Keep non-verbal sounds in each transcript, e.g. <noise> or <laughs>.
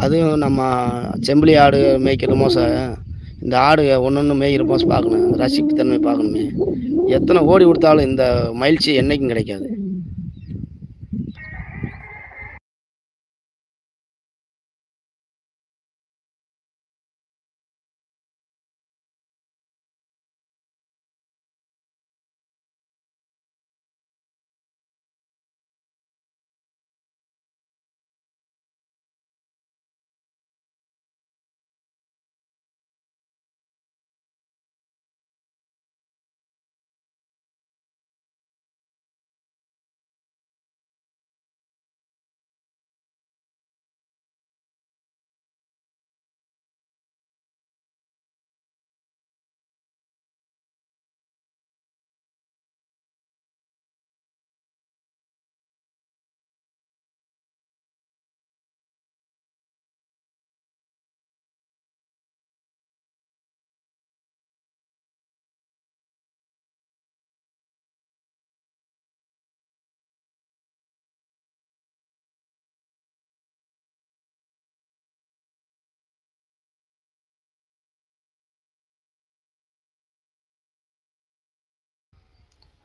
அதுவும் நம்ம செம்பிளி ஆடு மேய்க்கிறோமோ சார்? இந்த ஆடு ஒன்று ஒன்று மேய்க்கிற பார்க்கணும். ரசிப்பு தன்மை பார்க்கணுமே. எத்தனை ஓடி கொடுத்தாலும் இந்த மகிழ்ச்சி என்றைக்கும் கிடைக்காது.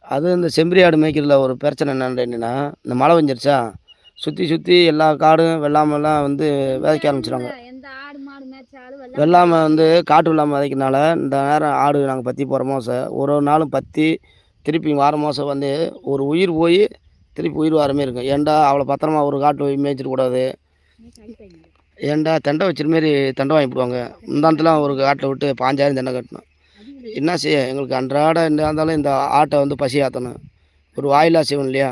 அது இந்த செம்பரி ஆடு மேய்க்கிறதுல ஒரு பிரச்சனை என்னன்னா இந்த மழை பெஞ்சிருச்சா சுற்றி சுற்றி எல்லா காடும் வெள்ளாமெல்லாம் வந்து விதைக்க ஆரம்பிச்சிடுவாங்க வெள்ளாமை வந்து காட்டு வெள்ளாமை விதைக்கிறனால இந்த நேரம் ஆடு நாங்கள் பற்றி போகிற மோசம் ஒரு ஒரு நாளும் பற்றி திருப்பி வார மாதம் வந்து ஒரு உயிர் போய் திருப்பி உயிர் வர மாதிரி இருக்கும். ஏன்டா அவ்வளோ பத்திரமா ஒரு காட்டு போய் மேய்ச்சிடக்கூடாது ஏன்டா தெண்டை வச்சிரு மாரி தெண்டை வாங்கி போடுவாங்க. முந்தானத்தில் ஒரு காட்டில் விட்டு பாஞ்சாயிரம் தெண்டை கட்டணும். என்ன செய்ய? எங்களுக்கு அன்றாட என்ன இருந்தாலும் இந்த ஆட்டை வந்து பசி ஆற்றணும் ஒரு வாயிலா செய்வோம் இல்லையா?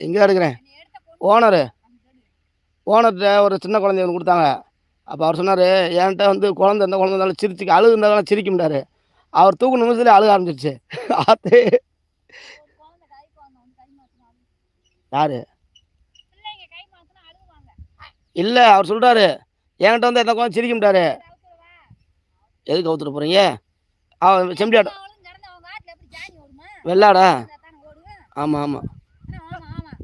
எங்கே எடுக்கிறேன்? ஓனரு ஓனர்கிட்ட ஒரு சின்ன குழந்தைய ஒன்று கொடுத்தாங்க. அப்போ அவர் சொன்னார் என்கிட்ட வந்து குழந்தை எந்த குழந்தை இருந்தாலும் சிரிச்சு அழுகு இருந்தாலும் சிரிக்க முடியாரு அவர் தூக்கு நிமிஷத்துல அழுக ஆரம்பிச்சிருச்சு. <laughs> ஆத்து. யாரு? இல்லை அவர் சொல்கிறாரு என்கிட்ட வந்து எந்த குழந்தை சிரிக்க முடியாரு எதுக்கு அவுத்துட்டு போகிறீங்க அவன் செம்பியாட்டம் வெள்ளாடா? ஆமாம் ஆமாம்